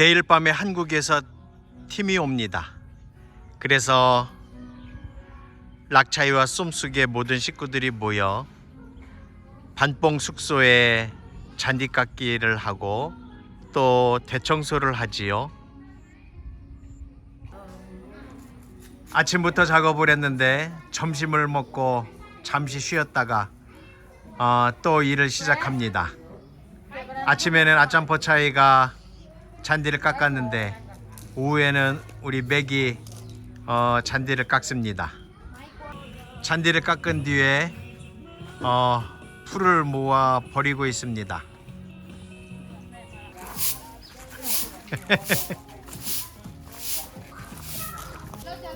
내일 밤에 한국에서 팀이 옵니다. 그래서 락차이와 쏨숙의 모든 식구들이 모여 반뽕 숙소에 잔디 깎기를 하고 또 대청소를 하지요. 아침부터 작업을 했는데 점심을 먹고 잠시 쉬었다가 어, 또 일을 시작합니다. 아침에는 아짬포 차이가 잔디를 깎았는데 오후에는 우리 맥이 어, 잔디를 깎습니다. 잔디를 깎은 뒤에 어, 풀을 모아 버리고 있습니다.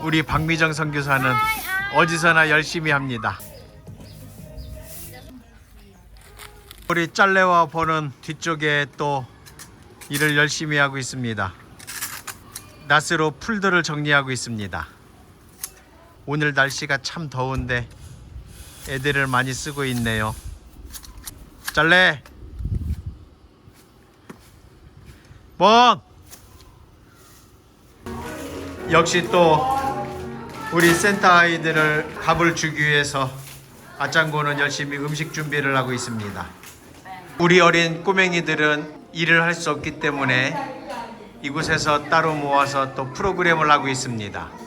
우리 박미정 선교사는 어디서나 열심히 합니다. 우리 짤레와 보는 뒤쪽에 또 일을 열심히 하고 있습니다. 낫으로 풀들을 정리하고 있습니다. 오늘 날씨가 참 더운데 애들을 많이 쓰고 있네요. 짤레, 뭐? 역시 또 우리 센터 아이들을 밥을 주기 위해서 아짱고는 열심히 음식 준비를 하고 있습니다. 우리 어린 꼬맹이들은 일을 할 수 없기 때문에 이곳에서 따로 모아서 또 프로그램을 하고 있습니다.